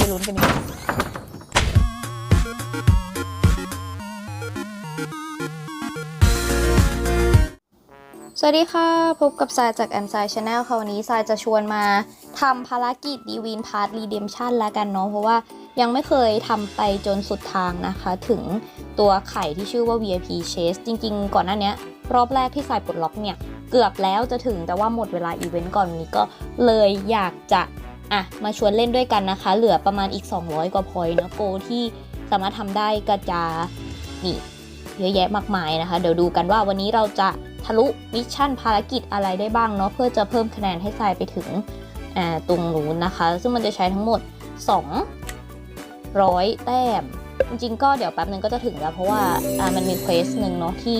ราไปลุ้นกันดีกว่าสวัสดีค่ะ พบกับสายจากแอมไซชาแนลค่ะวันนี้สายจะชวนมาทำภารกิจดีวินพาร์ทรีเดมชันแล้วกันเนาะเพราะว่ายังไม่เคยทำไปจนสุดทางนะคะ ถึงตัวไข่ที่ชื่อว่า VIP Chase จริงๆ ก่อนหน้านี้รอบแรกที่สายปลดล็อกเนี่ย เกือบแล้วจะถึงแต่ว่าหมดเวลาอีเวนต์ก่อนวันนี้ก็เลยอยากจะ อะมาชวนเล่นด้วยกันนะคะ เหลือประมาณอีก 200 กว่าพอยนะโกที่สามารถทำได้กระจานี่เยอะแยะมากมายนะคะ เดี๋ยวดูกันว่าวันนี้เราจะทะลุมิชชั่นภารกิจอะไรได้บ้างเนาะเพื่อจะเพิ่มคะแนนให้ทรายไปถึงตรงนู้นนะคะ ซึ่งมันจะใช้ทั้งหมด 200 แต้ม จริงๆ ก็เดี๋ยวแป๊บนึงก็จะถึงแล้ว เพราะว่าอ่ามันมีเควสหนึ่งเนาะที่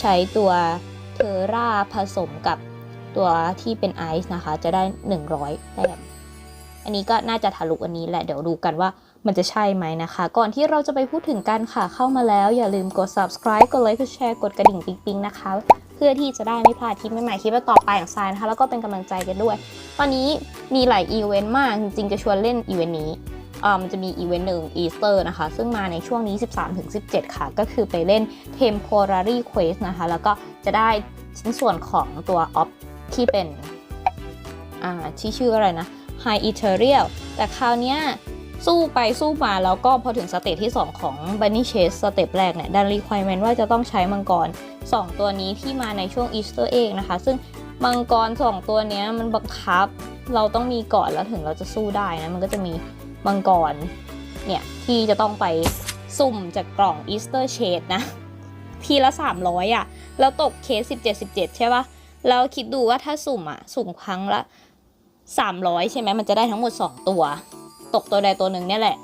ใช้ตัวเทอร่าผสมกับตัวที่เป็นไอซ์นะคะ จะได้ 100 แต้ม อันนี้ก็น่าจะทะลุอันนี้แหละเดี๋ยวดูกันว่ามันจะใช่ไหมนะคะ ก่อนที่เราจะไปพูดถึงกันค่ะเข้ามาแล้ว อย่าลืมกด subscribe กดไลค์กดแชร์กดกระดิ่งปิ๊งๆนะคะ เพื่อที่จะได้ไม่พลาดคลิปใหม่ๆคลิปต่อไปของทรายนะคะ แล้วก็เป็นกำลังใจกันด้วย ตอนนี้มีหลายอีเวนต์มากจริงๆจะชวนเล่นอีเวนต์นี้อ่ามันจะมีอีเวนต์หนึ่งอีสเตอร์นะคะ ซึ่งมาในช่วงนี้ 13-17 ค่ะ ก็คือไปเล่น Temporary Quest นะคะ แล้วก็จะได้ชิ้นส่วนของตัวออฟที่เป็นอ่าที่ชื่ออะไรนะ High Ethereal แต่คราวนี้สู้ไปสู้มาแล้วก็พอถึงสเตจที่ 2 ของ Bunny Chase สเต็ปแรกเนี่ยดัน requirement ว่าจะต้องใช้มังกร 2 ตัวนี้ที่มาในช่วง Easter egg นะคะ ซึ่งมังกร 2 ตัวนี้มันบังคับเราต้องมีก่อนแล้วถึงเราจะสู้ได้นะมันก็จะมีมังกรเนี่ยที่จะต้องไปสุ่มจากกล่อง Easter Shade นะ ทีละ 300อะ แล้วตกเคส 17 17 ใช่ปะแล้วคิดดูว่าถ้าสุ่มอะ สุ่มครั้งละ 300 ใช่ไหมมันจะได้ทั้งหมด 2 ตัว ตกตัวใดตัวหนึ่งเนี่ยแหละ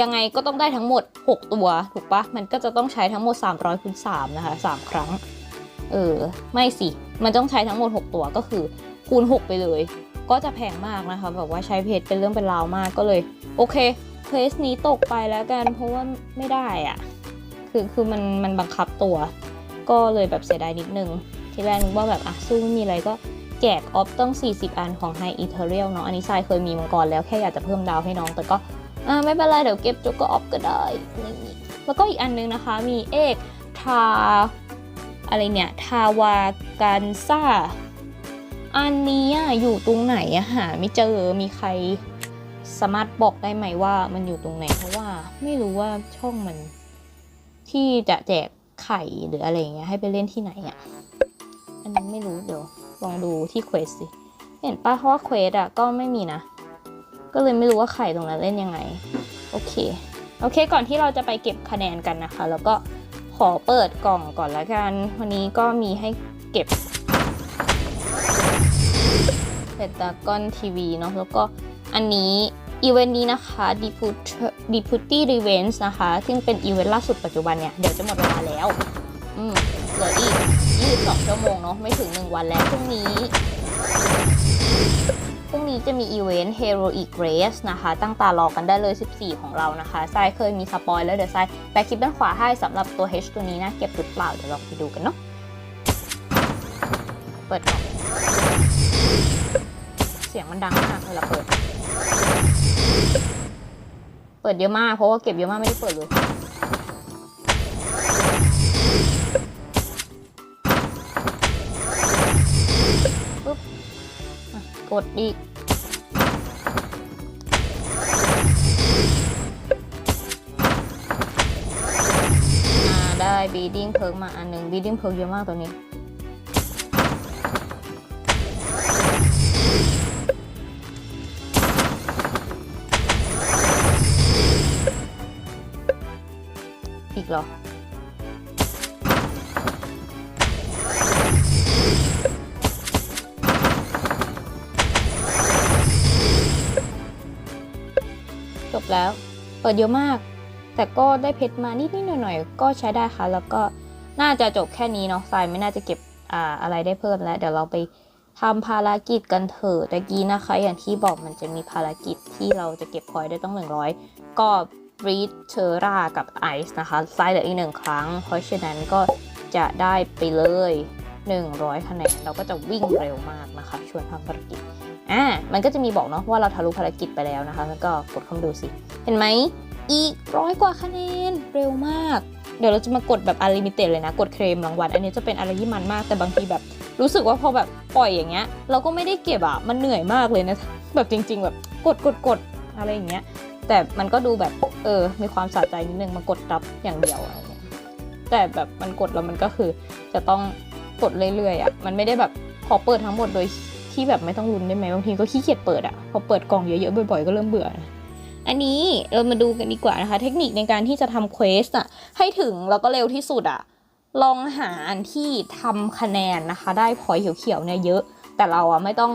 ยังไงก็ต้องได้ทั้งหมด 6 ตัว ถูกปะมันก็จะต้องใช้ทั้งหมด 300คูณ3นะคะ 3 ครั้ง เออ ไม่สิ มันต้องใช้ทั้งหมด 6 ตัวก็คือคูณ 6 ไปเลย ก็จะแพงมากนะคะ แบบว่าใช้เพจเป็นเรื่องเป็นราวมากก็เลย โอเคเควสนี้ตกไปแล้วกันเพราะว่าไม่ได้อะคือคือมันมันบังคับตัว ก็เลยแบบเสียดายนิดนึง ทีแรกนึกว่าแบบอะสู้ไม่มีอะไรก็ แจกออฟต้อง 40 อันของ High Ethereal เนาะอันนี้ทรายเคยมีมาก่อนแล้วแค่อยากจะเพิ่มดาวให้น้อง แต่ก็ไม่เป็นไรเดี๋ยวเก็บจุกก็ออฟก็ได้อะไรอย่างงี้แล้วก็อีกอันนึงนะคะมีเอกทาอะไรเนี่ยทาวากันซ่าอันนี้อะอยู่ตรงไหนอะหาไม่เจอมีใครสามารถบอกได้ไหมว่ามันอยู่ตรงไหน เพราะว่าไม่รู้ว่าช่องมัน ที่จะแจกไข่หรืออะไรอย่างเงี้ยให้ไปเล่นที่ไหนอะอันนี้ไม่รู้เดี๋ยว ลองดูที่เควสสิ เห็นป้าเพราะว่าเควสอะก็ไม่มีนะ ก็เลยไม่รู้ว่าไข่ตรงนั้นเล่นยังไง โอเค โอเค ก่อนที่เราจะไปเก็บคะแนนกันนะคะ แล้วก็ขอเปิดกล่องก่อนละกัน วันนี้ก็มีให้เก็บเ e ตากอนทีวีเนาะ แล้วก็อันนี้อีเวนต์นี้นะคะ Deputy Revenge นะคะ ซึ่งเป็นอีเวนต์ล่าสุดปัจจุบันเนี่ย เดี๋ยวจะหมดเวลาแล้ว อืมเหลืออีก22ชั่วโมงเนาะไม่ถึง1วันแล้วพรุ่งนี้พรุ่งนี้จะมีอีเวนต์ Heroic Race นะคะ ตั้งตารอกันได้เลย 14 ของเรานะคะทรายเคยมีสปอยแล้วเดี๋ยวทรายแปะคลิปด้านขวาให้สำหรับตัว H ตัวนี้นะเก็บหรือเปล่า เดี๋ยวลองไปดูกันเนาะเปิดกล่องเสียงมันดังมากเวลาเปิด เปิดเยอะมากเพราะว่าเก็บเยอะมากไม่ได้เปิดเลย ดอีกอ่าได้บีดิ้งเพิร์กมาอันหนึ่งบีดิ้งเพิร์กเยอะมากตัวนี้ อีกเหรอ บแล้ว เปิดเยอะมาก แต่ก็ได้เพชรมานิดๆหน่อยๆก็ใช้ได้ค่ะ แล้วก็น่าจะจบแค่นี้เนาะทรายไม่น่าจะเก็บอ่าอะไรได้เพิ่มแล้ว เดี๋ยวเราไปทำภารกิจกันเถอะตะกี้นะคะ อย่างที่บอกมันจะมีภารกิจที่เราจะเก็บพอยได้ต้อง 100 ก็ breed เชอร่ากับไอซ์นะคะทรายเหลืออีกหนึ่งครั้ง เพราะฉะนั้นก็จะได้ไปเลย 100คะแนนเราก็จะวิ่งเร็วมากนะคะ ชวนทำภารกิจ อ่ามันก็จะมีบอกเนาะว่าเราทะลุภารกิจไปแล้วนะคะแล้วก็กดเข้ามาดูสิ เห็นไหมอีกร้อยกว่าคะแนนเร็วมาก เดี๋ยวเราจะมากดแบบอลิมิเต็ดเลยนะ กดเคลมรางวัลอันนี้จะเป็นอะไรที่มันมากแต่บางทีแบบ รู้สึกว่าพอแบบปล่อยอย่างเงี้ย เราก็ไม่ได้เก็บอะมันเหนื่อยมากเลยนะ แบบจริง ๆ แบบกดกดกดอะไรอย่างเงี้ย แต่มันก็ดูแบบเออ มีความสะใจนิดนึงมากดรับอย่างเดียวอะไรเงี้ยแต่แบบมันกดแล้วมันก็คือจะต้องกดเรื่อยๆอะมันไม่ได้แบบขอเปิดทั้งหมดโดย ที่แบบไม่ต้องลุ้นได้ไหมบางทีก็ขี้เกียจเปิดอะพอเปิดกล่องเยอะๆบ่อยๆก็เริ่มเบื่อนะอันนี้เรามาดูกันดีกว่านะคะ เทคนิคในการที่จะทำเควสอะให้ถึงแล้วก็เร็วที่สุดอะลองหาอันที่ทำคะแนนนะคะ ได้พอยเขียวๆเนี่ยเยอะ แต่เราอะไม่ต้อง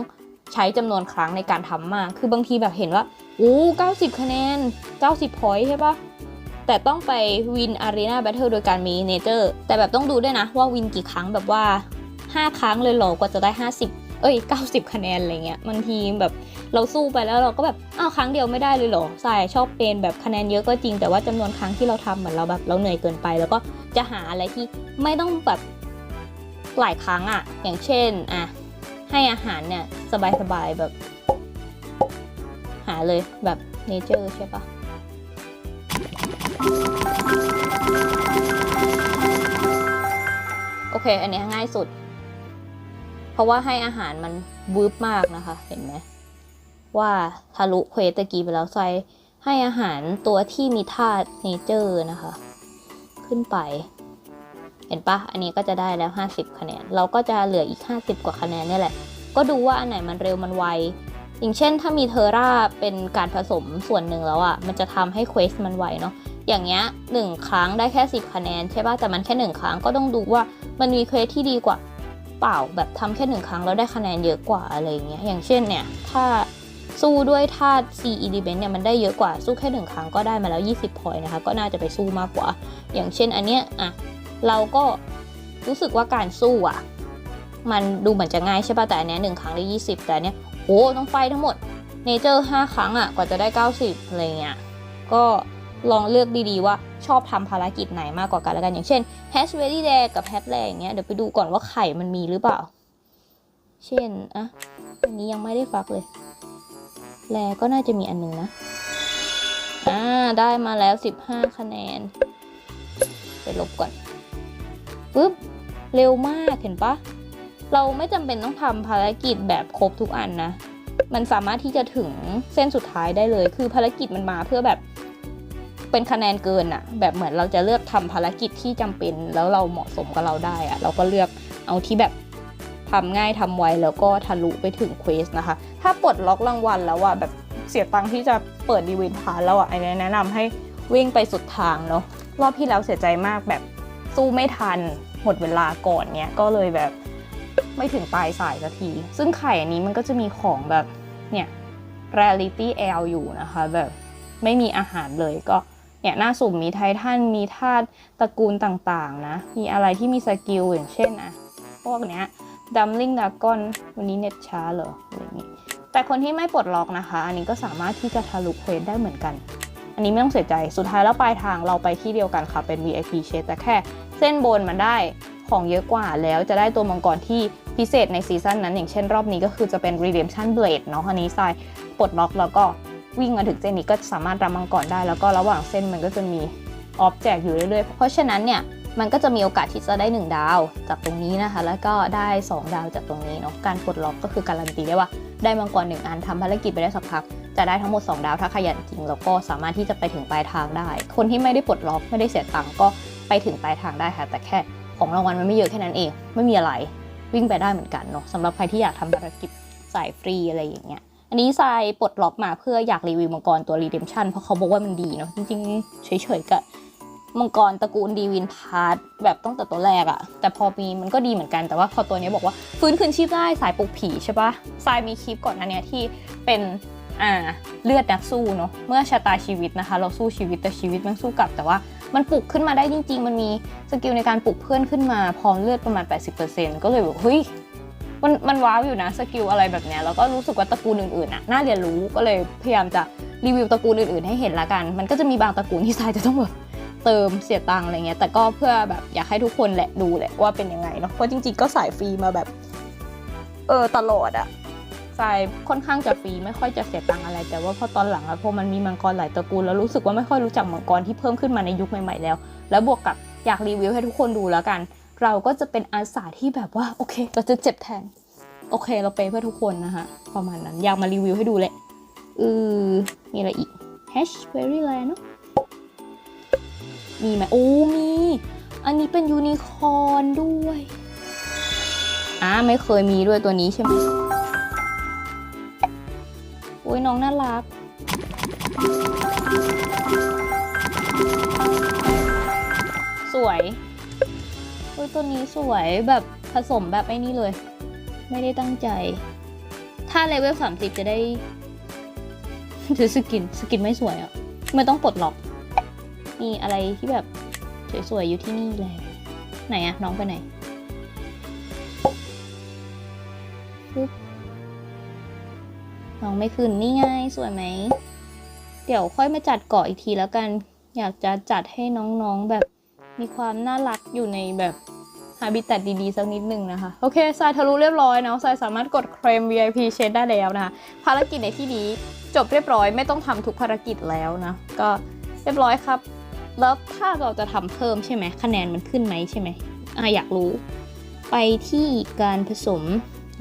ใช้จำนวนครั้งในการทำมาก คือบางทีแบบเห็นว่าอู้90 คะแนน 90 พอยใช่ปะแต่ต้องไปวินอารีนาแบทเทิลโดยการมีเนเจอร์แต่แบบต้องดูด้วยนะว่าวินกี่ครั้งแบบว่า 5 ครั้งเลยหรอกว่าจะได้ 50 เอ้ย 90 คะแนนอะไรเงี้ยบางทีแบบเราสู้ไปแล้วเราก็แบบอ้าวครั้งเดียวไม่ได้เลยเหรอใช่ชอบเป็นแบบคะแนนเยอะก็จริง แต่ว่าจำนวนครั้งที่เราทำเหมือนเราแบบเราเหนื่อยเกินไป แล้วก็จะหาอะไรที่ไม่ต้องแบบหลายครั้งอะอย่างเช่นอะให้อาหารเนี่ยสบายๆแบบ หาเลยแบบเนเจอร์ใช่ปะโอเค อันนี้ง่ายสุด เพราะว่าให้อาหารมันวืบมากนะคะ เห็นไหมว่าทะลุเควสตะกี้ไปแล้วใส่ให้อาหารตัวที่มีธาตุเนเจอร์นะคะ ขึ้นไป เห็นปะอันนี้ก็จะได้แล้ว 50 คะแนน เราก็จะเหลืออีก 50 กว่าคะแนนนี่แหละ ก็ดูว่าอันไหนมันเร็วมันไว อย่างเช่น ถ้ามีเทอร่าเป็นการผสมส่วนหนึ่งแล้วอะ่ะ มันจะทำให้เควสมันไวเนาะ อย่างเงี้ยหนึ่งครั้งได้แค่ 10 คะแนนใช่ปะแต่มันแค่หนึ่งครั้งก็ต้องดูว่ามันมีเควสที่ดีกว่า เปล่าแบบทำแค่หนึ่งครั้งแล้วได้คะแนนเยอะกว่าอะไรเงี้ยอย่างเช่นเนี่ยถ้าสู้ด้วยธาตุ C element เนี่ยมันได้เยอะกว่าสู้แค่หนึ่งครั้งก็ได้มาแล้ว 20 พอยนะคะ ก็น่าจะไปสู้มากกว่า อย่างเช่นอันเนี้ยอะเราก็รู้สึกว่าการสู้อะ มันดูเหมือนจะง่ายใช่ป่ะแต่อันเนี้ยหนึ่งครั้งได้ 20 แต่อันเนี้ยโอ้ต้องไฟทั้งหมดเนเจอร์5ครั้งอะกว่าจะได้ 90อะไรเงี้ยก็ ลองเลือกดีๆว่าชอบทำภารกิจไหนมากกว่ากันแล้วกัน อย่างเช่น hash ready day กับ hash แรอย่างเงี้ยเดี๋ยวไปดูก่อนว่าไข่มันมีหรือเปล่า เช่นอะอันนี้ยังไม่ได้ฟักเลย แลก็น่าจะมีอันหนึงนะ อ่า ได้มาแล้ว 15 คะแนน ไปลบก่อนปึ๊บเร็วมากเห็นปะเราไม่จำเป็นต้องทำภารกิจแบบครบทุกอันนะ มันสามารถที่จะถึงเส้นสุดท้ายได้เลย คือภารกิจมันมาเพื่อแบบ เป็นคะแนนเกินอะแบบเหมือนเราจะเลือกทำภารกิจที่จำเป็น แล้วเราเหมาะสมกับเราได้อะเราก็เลือกเอาที่แบบทำง่ายทำไวแล้วก็ทะลุไปถึงเควสนะคะ ถ้าปลดล็อกรางวัลแล้วอะแบบเสียตังค์ที่จะเปิดดีเวนพาร์แล้วอะอันนี้แนะนำให้วิ่งไปสุดทางเนาะรอบที่แล้วเสียใจมากแบบสู้ไม่ทันหมดเวลาก่อนเนี้ยก็เลยแบบไม่ถึงปลายสายสักที ซึ่งไข่อันนี้มันก็จะมีของแบบเนี่ย reality L อยู่นะคะแบบไม่มีอาหารเลยก็ เนี่ยหน้าสุ่มมีไททันมีธาตุตระกูลต่างๆนะ มีอะไรที่มีสกิลอย่างเช่นอะพวกเนี้ยดัมลิงดากอนวันนี้เน็ตช้าเหรออะไรอย่างงี้แต่คนที่ไม่ปลดล็อกนะคะ อันนี้ก็สามารถที่จะทะลุเควสได้เหมือนกัน อันนี้ไม่ต้องเสียใจสุดท้ายแล้วปลายทางเราไปที่เดียวกันค่ะเป็น VIP เชแต่แค่ เส้นบนมันได้ของเยอะกว่าแล้วจะได้ตัวมังกรที่พิเศษในซีซั่นนั้น อย่างเช่นรอบนี้ก็คือจะเป็น Redemption Blade เนาะอันนี้ทรายปลดล็อกแล้วก็ วิ่งมาถึงเส้นนี้ก็สามารถรับมังกรได้ แล้วก็ระหว่างเส้นมันก็จะมีออบแจกอยู่เรื่อยๆ เพราะฉะนั้นเนี่ยมันก็จะมีโอกาสที่จะได้ 1 ดาวจากตรงนี้นะคะ แล้วก็ได้ 2 ดาวจากตรงนี้เนาะการปลดล็อกก็คือการันตีได้ว่าได้มังกรหนึ่งอันทำภารกิจไปได้สักพักจะได้ทั้งหมด 2 ดาวถ้าขยันจริงแล้วก็สามารถที่จะไปถึงปลายทางได้ คนที่ไม่ได้ปลดล็อกไม่ได้เสียตังค์ก็ไปถึงปลายทางได้ค่ะแต่แค่ของรางวัลมันไม่เยอะแค่นั้นเอง ไม่มีอะไรวิ่งไปได้เหมือนกันเนาะสำหรับใครที่อยากทำภารกิจสายฟรีอะไรอย่างเงี้ย อันนี้ทรายปลดล็อกมาเพื่ออยากรีวิวมังกรตัว Redemption เพราะเขาบอกว่ามันดีเนาะจริงๆ เฉยๆกับมังกรตระกูลดีวินพาร์ทแบบตั้งแต่ตัวแรกอะแต่พอมีมันก็ดีเหมือนกันแต่ว่าพอตัวนี้บอกว่าฟื้นคืนชีพได้สายปลุกผีใช่ปะทรายมีคลิปก่อนหน้านี้ที่เป็นอ่าเลือดนักสู้เนาะเมื่อชะตาชีวิตนะคะ เราสู้ชีวิตแต่ชีวิตมันสู้กลับแต่ว่ามันปลุกขึ้นมาได้จริง ๆ มันมีสกิลในการปลุกเพื่อนขึ้นมาพร้อมเลือดประมาณ 80%ก็เลยแบบเฮ้ย มันมันว้าวอยู่นะสกิลอะไรแบบเนี้ยแล้วก็รู้สึกว่าตระกูลอื่นๆน่ะน่าเรียนรู้ก็เลยพยายามจะรีวิวตระกูลอื่นๆ ให้เห็นละกัน มันก็จะมีบางตระกูลที่ทรายจะต้องแบบเติมเสียตังค์อะไรเงี้ยแต่ก็เพื่อแบบอยากให้ทุกคนแหละดูแหละว่าเป็นยังไงเนาะเพราะจริงๆก็สายฟรีมาแบบ เออตลอดอะทรายค่อนข้างจะฟรีไม่ค่อยจะเสียตังค์อะไร แต่ว่าพอตอนหลังอะพอมันมีมังกรหลายตระกูลแล้วรู้สึกว่าไม่ค่อยรู้จักมังกรที่เพิ่มขึ้นมาในยุคใหม่ๆแล้ว แล้วบวกกับอยากรีวิวให้ทุกคนดูแล้วกัน เราก็จะเป็นอาสาที่แบบว่าโอเค เราจะเจ็บแทน โอเค เราเปเพื่อทุกคนนะคะประมาณนั้นอยากมารีวิวให้ดูแหละเออมีอะไรอีก hash berry อะไรเนาะมีไหมโอ้มี อันนี้เป็นยูนิคอร์นด้วยอ่าไม่เคยมีด้วยตัวนี้ใช่ไหมโอ้ยน้องน่ารัก สวย โอ้ยตัวนี้สวยแบบผสมแบบไอ้นี่เลย ไม่ได้ตั้งใจ ถ้าเลเวล30จะได้ถือสกินสกินไม่สวยอะ่ะไม่ต้องปลดล็อก มีอะไรที่แบบสวยๆอยู่ที่นี่แหละไหนอะน้องไปไหนปึ๊บน้องไม่ขึ้นนี่ไงสวยไหม เดี๋ยวค่อยมาจัดเกาะอีกทีแล้วกัน อยากจะจัดให้น้องๆแบบ มีความน่ารักอยู่ในแบบฮาบิตัดดีๆสักนิดหนึ่งนะคะ โอเคทรายทะลุเรียบร้อยเนาะทรายสามารถกดเคลม VIP เชดได้แล้วนะคะ ภารกิจในที่นี้จบเรียบร้อยไม่ต้องทำทุกภารกิจแล้วนะ ก็เรียบร้อยครับ แล้วถ้าเราจะทำเพิ่มใช่ไหมคะแนนมันขึ้นไหมใช่ไหมอะอยากรู้ ไปที่การผสม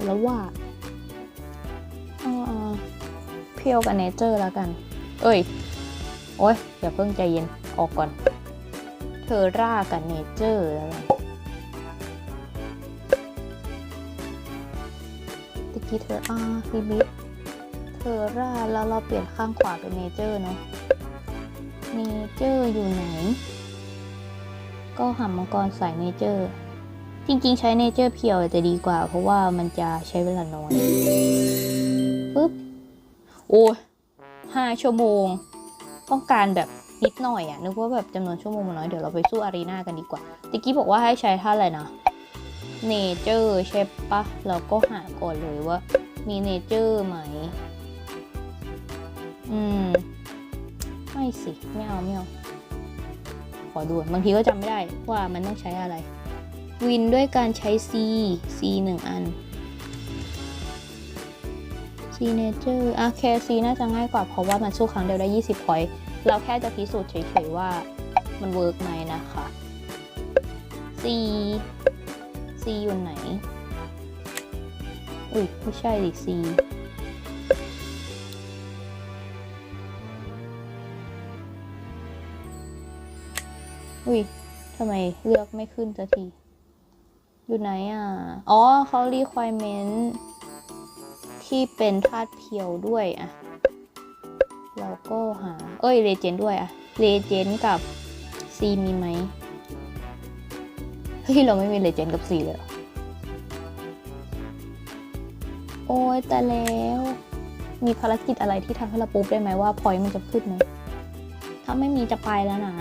แล้วว่าเพียวกับเนเจอร์แล้วกัน เอ้ย โอ้ยอย่าเพิ่งใจเย็นออกก่อน อร่ากับเนเจอร์แล้วกันตะกี้เธออ่ารีบิทเทอร่าแล้วเราเปลี่ยนข้างขวาเป็นเนเจอร์เนาะเนเจอร์อยู่ไหน ก็หำมังกรใสายเนเจอร์ จริงๆ ใช้เนเจอร์เพียวจะดีกว่า เพราะว่ามันจะใช้เวลาน้อยปึ๊บ โอ้ยห้าชั่วโมง ต้องการแบบ นิดหน่อยอะนึกว่าแบบจำนวนชั่วโมงมันน้อย เดี๋ยวเราไปสู้อารีนากันดีกว่าตะกี้บอกว่าให้ใช้ท่าอะไรนะเนเจอร์ใช่ปะเราก็หาก่อนเลยว่า มีเนเจอร์ไหม อืม ไม่สิ ไม่เอา ไม่เอา ขอดูบางทีก็จำไม่ได้ว่ามันต้องใช้อะไร วินด้วยการใช้ C C หนึ่งอัน C nature อะแค่ C น่าจะง่ายกว่าเพราะว่ามันสู้ครั้งเดียวได้ 20พอยต์เราแค่จะพิสูจน์เฉยๆว่ามันเวิร์กไหมนะคะ C C อยู่ไหน อุ้ยไม่ใช่ดิ C อุ้ยทำไมเลือกไม่ขึ้นสักที อยู่ไหนอะ อ๋อเขา requirement ที่เป็นธาตุเพียวด้วยอะเราก็หา เอ้ยเรเจนด้วยอะเรเจนกับ C มีไหมเฮ้ยเราไม่มีเรเจนกับ C เลยหรอโอ้ยแต่แล้วมีภารกิจอะไรที่ทำให้เราปุ๊บได้ไหมว่าพอยมันจะขึ้นไหมถ้าไม่มีจะไปแล้วนะ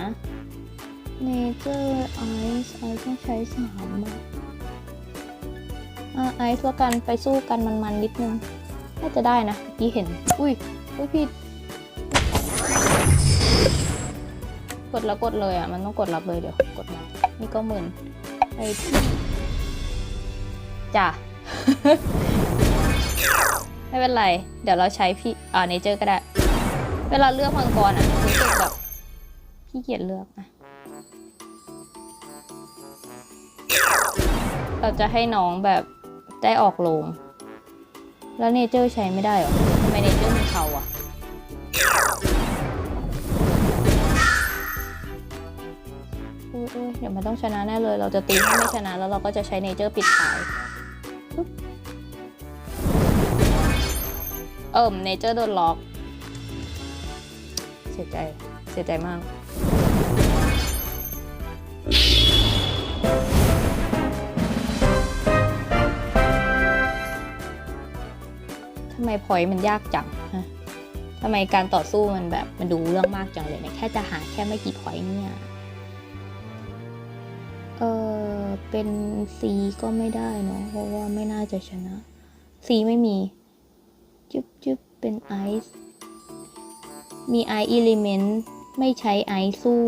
เนเจอร์ไอซ์ไอซ์ต้องใช้สามอะไอซ์แล้วกันไปสู้กันมันๆนิดนึง น่าจะได้นะเมื่อกี้เห็น อุ้ย อุ้ยผิด กดแล้วกดเลยอะ มันต้องกดรับเลยเดี๋ยว กดมา นี่ก็หมื่นไปที่จ้ะ ไม่เป็นไร เดี๋ยวเราใช้พี่อ่าเนเจอร์ก็ได้ เวลาเลือกมังกรอะรู้สึกแบบขี้เกียจเลือกอะเราจะให้น้องแบบได้ออกโรง แล้วเนเจอร์ใช้ไม่ได้เหรอทำไมเนเจอร์มีเขาอะอุ้ยอุ้ยเดี๋ยวมันต้องชนะแน่เลย เราจะตีให้ไม่ชนะแล้วเราก็จะใช้เนเจอร์ปิดท้ายปึ๊บเอิ่มเนเจอร์โดนล็อก เสียใจ เสียใจมาก มพอยต์มันยากจังฮะทำไมการต่อสู้มันแบบมันดูเรื่องมากจังเลยเนี่ยแค่จะหาแค่ไม่กี่พอยต์เนี่ย เออเป็น C ก็ไม่ได้เนาะเพราะว่าไม่น่าจะชนะ C ไม่มี จุ๊บจุ๊บเป็นไอซ์มีไออิเลเมนต์ไม่ใช้ไอซ์สู้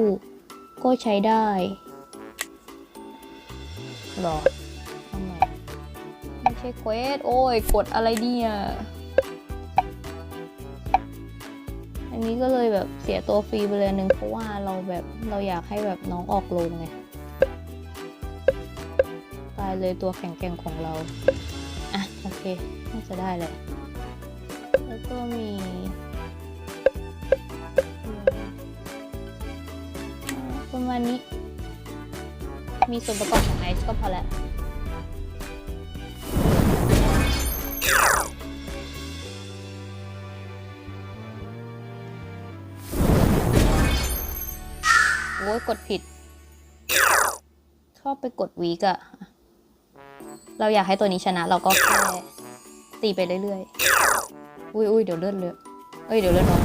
ก็ใช้ได้หรอทำไมไม่ใช่เควสโอ้ย กดอะไรเนี่ย อันนี้ก็เลยแบบเสียตัวฟรีไปเลยหนึ่งเพราะว่าเราแบบเราอยากให้แบบน้องออกโรงไงตายเลยตัวแข็งแกร่งของเรา อะ โอเคน่าจะได้แหละแล้วก็มีประมาณนี้ มีส่วนประกอบของไอซ์ก็พอแล้ว ยกดผิด ชอบไปกดวีกอะเราอยากให้ตัวนี้ชนะเราก็แค่ตีไปเรื่อยๆ อุ้ยอุ้ยเดี๋ยวเลื่อนเลยเอ้ยเดี๋ยวเลื่อนน้อง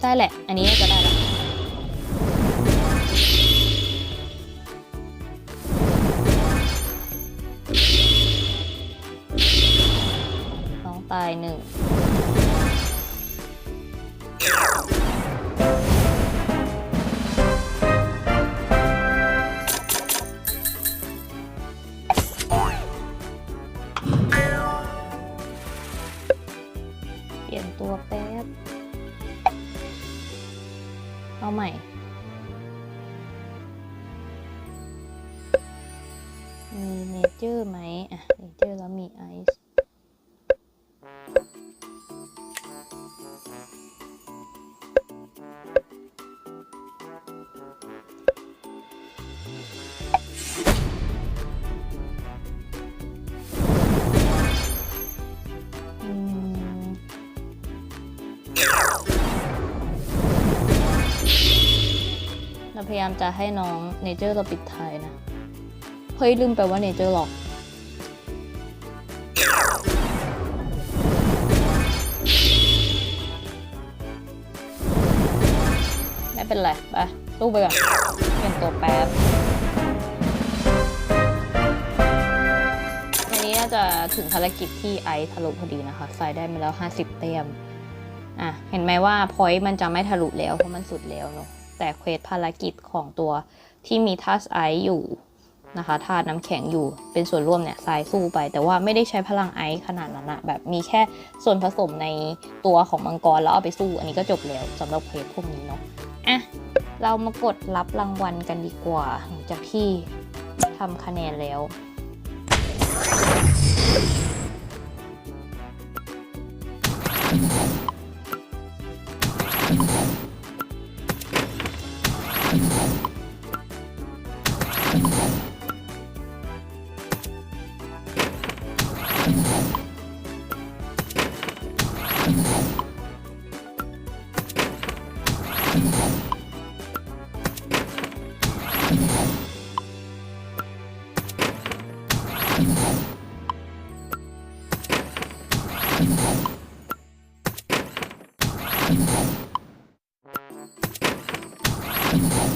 ได้แหละ อันนี้น่าจะได้ละน้องตายหนึ่ง พยายามจะให้น้องเนเจอร์เราปิดท้ายนะ เฮ้ยลืมไปว่าเนเจอร์หลอกไม่เป็นไรไปสู้ไปก่อนเปลี่ยนตัวแป๊บอันนี้น่าจะถึงภารกิจที่ไอทะลุพอดีนะคะใส่ได้มาแล้ว 50 เต็มอะ เห็นไหมว่าพอยต์มันจะไม่ทะลุแล้วเพราะมันสุดแล้วเนาะ แต่เควสภารกิจของตัวที่มีทัสไออยู่นะคะธาตุน้ำแข็งอยู่เป็นส่วนร่วมเนี่ยทรายสู้ไป แต่ว่าไม่ได้ใช้พลังไอซ์ขนาดนั้นอะแบบมีแค่ส่วนผสมในตัวของมังกรแล้วเอาไปสู้อันนี้ก็จบแล้วสำหรับเควสพวกนี้เนาะอะเรามากดรับรางวัลกันดีกว่าหลังจากที่ทำคะแนนแล้ว Come on.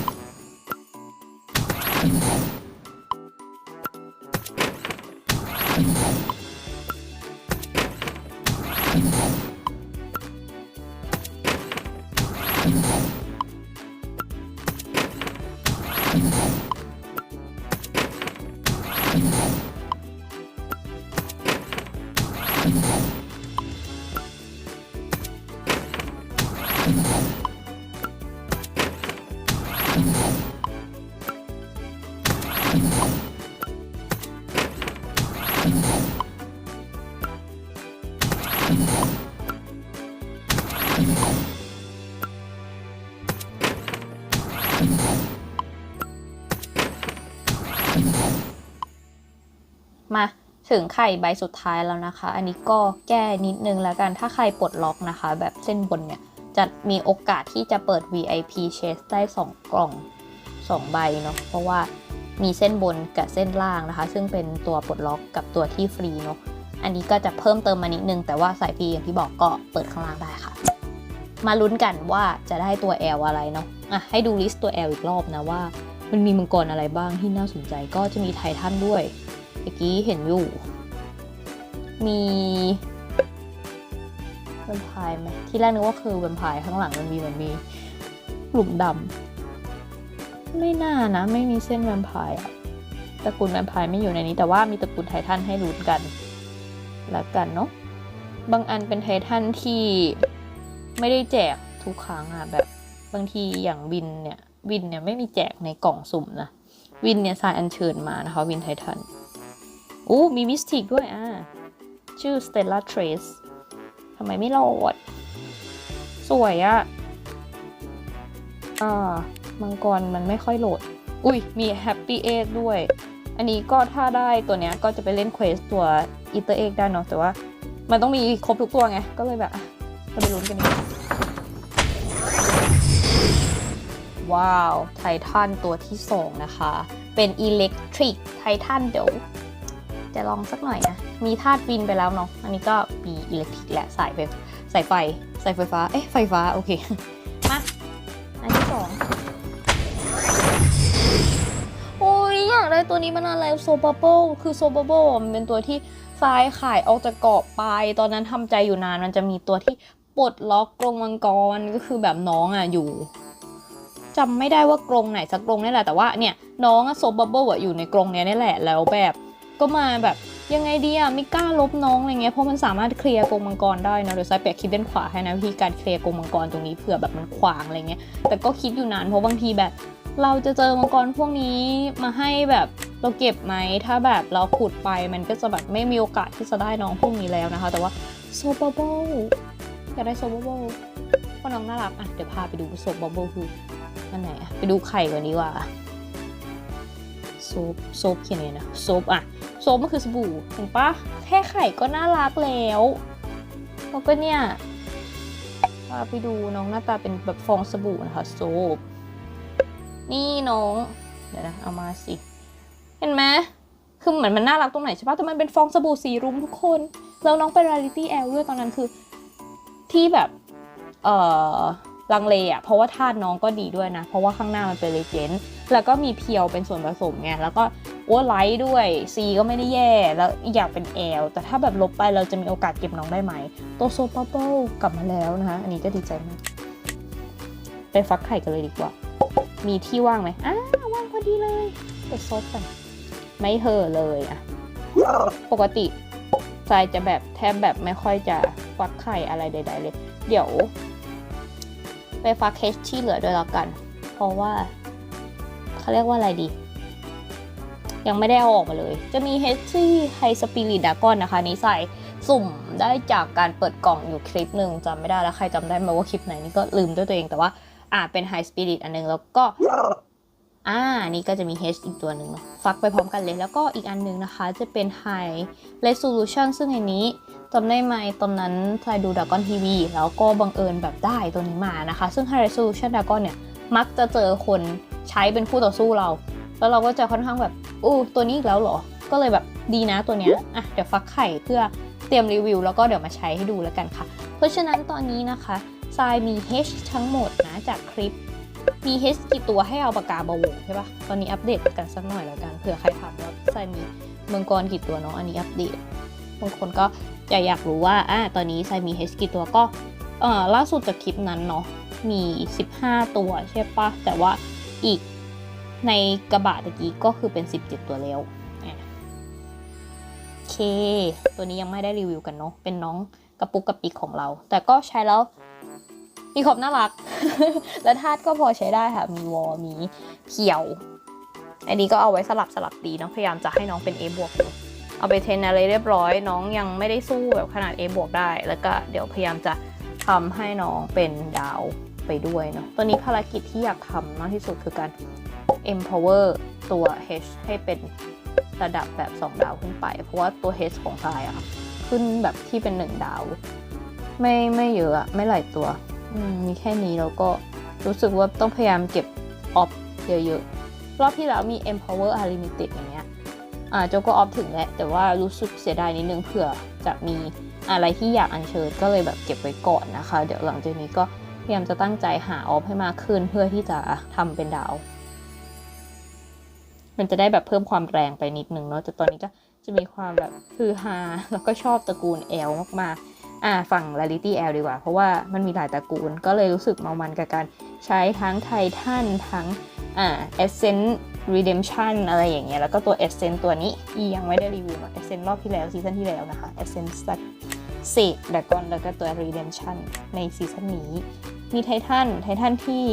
มาถึงไข่ใบสุดท้ายแล้วนะคะ อันนี้ก็แก้นิดนึงแล้วกัน ถ้าใครปลดล็อกนะคะ แบบเส้นบนเนี่ย จะมีโอกาสที่จะเปิด VIP chest ได้ 2 กล่อง 2 ใบเนาะ เพราะว่ามีเส้นบนกับเส้นล่างนะคะ ซึ่งเป็นตัวปลดล็อกกับตัวที่ฟรีเนาะ อันนี้ก็จะเพิ่มเติมมานิดนึง แต่ว่าสายฟรีอย่างที่บอกก็เปิดข้างล่างได้ค่ะ มาลุ้นกันว่าจะได้ตัว L อลอะไรเนาะ อะให้ดูลิสต์ตัว L อีกรอบนะว่า มันมีมังกรอะไรบ้างที่น่าสนใจ ก็จะมีไททันด้วย เมื่อกี้เห็นอยู่ มีแวมไพร์ไหมที่แรกนึกว่าคือแวมไพร์ข้างหลังมันมีเหมันมีหลุมดำไม่น่านะ ไม่มีเส้นแวมไพร์อะตระกูลแวมไพร์ไม่อยู่ในนี้แต่ว่ามีตระกูลไททันให้ลุ้นกันแล้วกันเนาะบางอันเป็นไททันที่ไม่ได้แจกทุกครั้งอะแบบบางทีอย่างวินเนี่ยวินเนี่ยไม่มีแจกในกล่องสุ่มนะวินเนี่ยสายอัญเชิญมานะคะวินไททัน อู้มีมิสติกด้วยอ่าชื่อ Stella Trace ทำไมไม่โหลด สวยอะอ่ามังกรมันไม่ค่อยโหลด อุ้ยมี Happy Egg ด้วย อันนี้ก็ถ้าได้ตัวเนี้ยก็จะไปเล่นเควสตัว Easter Egg ได้เนาะแต่ว่า มันต้องมีครบทุกตัวไง ก็เลยแบบจะไปลุ้นกันดีกว่าว้าว ไททันตัวที่2นะคะ เป็น Electric ไททันเดี๋ยว จะลองสักหน่อยนะ มีธาตุวินไปแล้วเนาะ อันนี้ก็มีอิเล็กทริกและสายไฟสายไฟสายไฟฟ้า เอ๊ะ ไฟฟ้า โอเค มา อันที่สองโอ้ยอยากได้ตัวนี้มานานแล้วโซบ b เบิลคือโซบ b เบิลมันเป็นตัวที่ทรายขายออกจากเกาะไป ตอนนั้นทำใจอยู่นาน มันจะมีตัวที่ปลดล็อกกรงมังกร ก็คือแบบน้องอะอยู่จำไม่ได้ว่ากรงไหนสักกรงนี่แหละแต่ว่าเนี่ยน้องอะโซบ b เบิลอะอยู่ในกรงเนี้ยนี่แหละแล้วแบบ ก็มาแบบยังไงดีอะไม่กล้าลบน้องอะไรเงี้ยเพราะมันสามารถเคลียร์กงมังกรได้นะเดี๋ยวซายแปะคลิปด้านขวาให้นะวิธีการเคลียร์กงมังกรตรงนี้เผื่อแบบมันขวางอะไรเงี้ยแต่ก็คิดอยู่นานเพราะบางทีแบบ เราจะเจอมังกรพวกนี้มาให้แบบเราเก็บไหมถ้าแบบเราขุดไปมันก็จะแบบไม่มีโอกาสที่จะได้น้องพวกนี้แล้วนะคะ แต่ว่าโซบ b เบิลอยากได้โซบ b เบิลเพราะน้องน่ารักอะเดี๋ยวพาไปดูโซบ b เบิลคืออันไหนอะไปดูไข่ก่อนดีกว่า โซบโซบเขียนไงนะโซบอะโซบมันคือสบู่เห็นปะแค่ไข่ก็น่ารักแล้วแล้วก็เนี่ยพาไปดูน้องหน้าตาเป็นแบบฟองสบู่นะคะโซบนี่น้อง เดี๋ยวนะเอามาสิ เห็นไหมคือเหมือนมันน่ารักตรงไหนใช่ปะแต่มันเป็นฟองสบู่สีรุ้งทุกคน แล้วน้องเป็น reality L ด้วยตอนนั้นคือ ที่แบบ เอ่อ ลังเลอะเพราะว่าธาตุน้องก็ดีด้วยนะ เพราะว่าข้างหน้ามันเป็นเลเจนด์แล้วก็มีเพียวเป็นส่วนผสมไงแล้วก็โอ้ไลท์ด้วย C ก็ไม่ได้แย่ แล้วอีกอย่างเป็น L แต่ถ้าแบบลบไปเราจะมีโอกาสเก็บน้องได้ไหมโตโซปับเบิลกลับมาแล้วนะคะ อันนี้ก็ดีใจมาก ไปฟักไข่กันเลยดีกว่า มีที่ว่างไหมอ้าว่างพอดีเลยไปซดกันไม่เห่อเลยอะปกติทรายจะแบบแทบแบบไม่ค่อยจะฟักไข่อะไรใด ๆ เลย เดี๋ยว ไปฟักเคชที่เหลือด้วยแล้วกัน เพราะว่าเขาเรียกว่าอะไรดี ยังไม่ได้เอาออกมาเลย จะมีเฮชที่ไฮสปิริตดากอนนะคะ นี้ใส่สุ่มได้จากการเปิดกล่องอยู่คลิปหนึ่งจำไม่ได้แล้วใครจำได้ไหมว่าคลิปไหนนี่ก็ลืมด้วยตัวเองแต่ว่าอ่าเป็นไฮสปิริตอันหนึงแล้วก็อ่า นี่ก็จะมี H อีกตัวหนึ่งเนอะฟักไปพร้อมกันเลย แล้วก็อีกอันหนึงนะคะ จะเป็น High Resolution ซึ่งในนี้ จำได้ไหมตอนนั้นใครดู Dragon TV แล้วก็บังเอิญแบบได้ตัวนี้มานะคะ ซึ่ง High Resolution Dragon เนี่ย มักจะเจอคนใช้เป็นคู่ต่อสู้เรา แล้วเราก็จะค่อนข้างแบบอู้ตัวนี้อีกแล้วเหรอ ก็เลยแบบดีนะตัวเนี้ยอะเดี๋ยวฟักไข่เพื่อเตรียมรีวิว แล้วก็เดี๋ยวมาใช้ให้ดูแล้วกันค่ะ เพราะฉะนั้นตอนนี้นะคะทรายมี H ทั้งหมดนะจากคลิปมี H กี่ตัวให้เอาปากกาบาวงใช่ปะตอนนี้อัปเดตกันสักหน่อยแล้วกันเผื่อใครถามว่าทรายมีเมืองกรกี่ตัวเนาะอันนี้อัปเดต บางคนก็จะอยากรู้ว่าอะตอนนี้ทรายมี H กี่ตัวก็เอ่อล่าสุดจากคลิปนั้นเนาะมี 15 ตัวใช่ปะแต่ว่าอีกในกระบะตะกี้ก็คือเป็น 17 ตัวแล้วโอเค ตัวนี้ยังไม่ได้รีวิวกันเนาะเป็นน้องกระปุกกระปิกของเรา แต่ก็ใช้แล้วมีความน่ารัก และธาตุก็พอใช้ได้ค่ะ มีวอลมีเขียว อันนี้ก็เอาไว้สลับสลับดีเนาะพยายามจะให้น้องเป็น A บวก เอาไปเทรนอะไรเรียบร้อย น้องยังไม่ได้สู้แบบขนาด A บวกได้ แล้วก็เดี๋ยวพยายามจะทำให้น้องเป็นดาวไปด้วยเนาะตอนนี้ภารกิจที่อยากทำมากที่สุดคือการ empower ตัว H ให้เป็นระดับแบบ 2 ดาวขึ้นไป เพราะว่าตัว H ของทรายอะขึ้นแบบที่เป็น 1 ดาว ไม่ไม่เยอะไม่หลายตัวมมีแค่นี้แล้วก็รู้สึกว่าต้องพยายามเก็บออฟเยอะๆ รอบที่แล้วมี empower unlimited อย่างเงี้ย อ่าโจก็ออฟถึงแหละแต่ว่ารู้สึกเสียดายนิดนึงเผื่อจะมีอะไรที่อยากอัญเชิญก็เลยแบบเก็บไว้ก่อนนะคะ เดี๋ยวหลังจากนี้ก็พยายามจะตั้งใจหาออฟให้มากขึ้นเพื่อที่จะทำเป็นดาว มันจะได้แบบเพิ่มความแรงไปนิดนึงเนาะแต่ตอนนี้ก็จะมีความแบบคือฮาแล้วก็ชอบตระกูล L มากๆ อ่าฝั่ง Rarity L ดีกว่า เพราะว่ามันมีหลายตระกูลก็เลยรู้สึกเมามันกับการใช้ทั้งไททันทั้งอ่า Essence redemption อะไรอย่างเงี้ยแล้วก็ตัว essence ตัวนี้อียังไม่ได้รีวิว Essence รอบที่แล้วซีซั่นที่แล้วนะคะ essence เสกดากอนแล้วก็ตัว redemption ในซีซั่นนี้ มีไททันไททันที่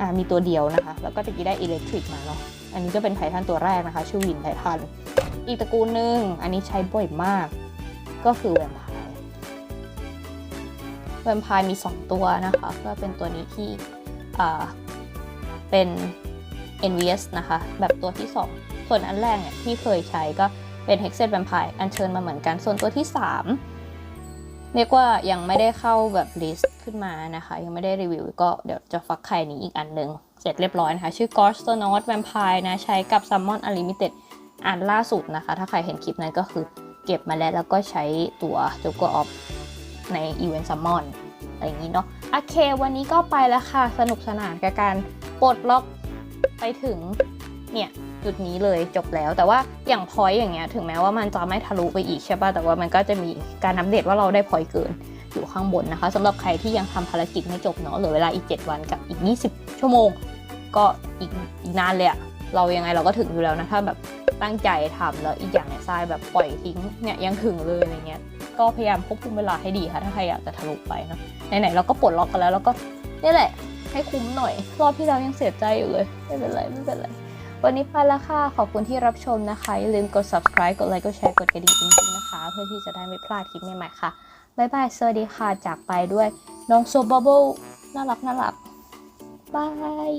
อ่ามีตัวเดียวนะคะ แล้วก็ตะกี้ได้ electric มาเนาะอันนี้ก็เป็นไททันตัวแรกนะคะ ชื่อวินไททันอีกตระกูลหนึ่งอันนี้ใช้บ่อยมาก ก็คือแวมไพร์แวมไพร์มี 2 ตัวนะคะ ก็เป็นตัวนี้ที่อ่าเป็น NVS นะคะ แบบตัวที่ 2 ส่วนอันแรกเนี่ยที่เคยใช้ก็เป็น Hexed Vampire อันเชิญมาเหมือนกัน ส่วนตัวที่ 3 เรียกว่ายังไม่ได้เข้าแบบลิสต์ขึ้นมานะคะ ยังไม่ได้รีวิวก็เดี๋ยวจะฟักไข่นี้อีกอันหนึ่งเสร็จเรียบร้อยนะคะ ชื่อ Ghost n o t Vampire นะ ใช้กับ Summon Unlimited อันล่าสุดนะคะ ถ้าใครเห็นคลิปนั้นก็คือเก็บมาแล้วแล้วก็ใช้ตัว Joker of ใน Event Summon อะไรอย่างนี้เนาะโอเค วันนี้ก็ไปแล้วค่ะ สนุกสนานกับการปลดล็อก ไปถึงเนี่ยจุดนี้เลยจบแล้ว แต่ว่าอย่างพอยต์อย่างเงี้ยถึงแม้ว่ามันจะไม่ทะลุไปอีกใช่ป่ะแต่ว่ามันก็จะมีการอัปเดตว่าเราได้พอยต์เกินอยู่ข้างบนนะคะสำหรับใครที่ยังทำภารกิจไม่จบเนาะเหลือเวลาอีก 7 วันกับอีก 20 ชั่วโมง ก็อีกอีกนานเลยอะเรายังไงเราก็ถึงอยู่แล้วนะถ้าแบบตั้งใจทำแล้วอีกอย่างเนี่ยทรายแบบปล่อยทิ้งเนี่ยยังถึงเลยอะไรเงี้ยก็พยายามควบคุมเวลาให้ดีค่ะถ้าใครอยากจะทะลุไปเนาะไหนๆเราก็ปลดล็อกกันแล้วแล้วก็นี่แหละ ให้คุ้มหน่อย รอบที่แล้วยังเสียใจอยู่เลย ไม่เป็นไร ไม่เป็นไร วันนี้ไปแล้วค่ะ ขอบคุณที่รับชมนะคะ อย่าลืมกด subscribe กดไลค์กดแชร์กดกระดิ่งจริงๆนะคะ เพื่อที่จะได้ไม่พลาดคลิปใหม่ๆค่ะบ๊ายบาย สวัสดีค่ะ จากไปด้วยน้องโซบับเบิลน่ารักน่ารักบาย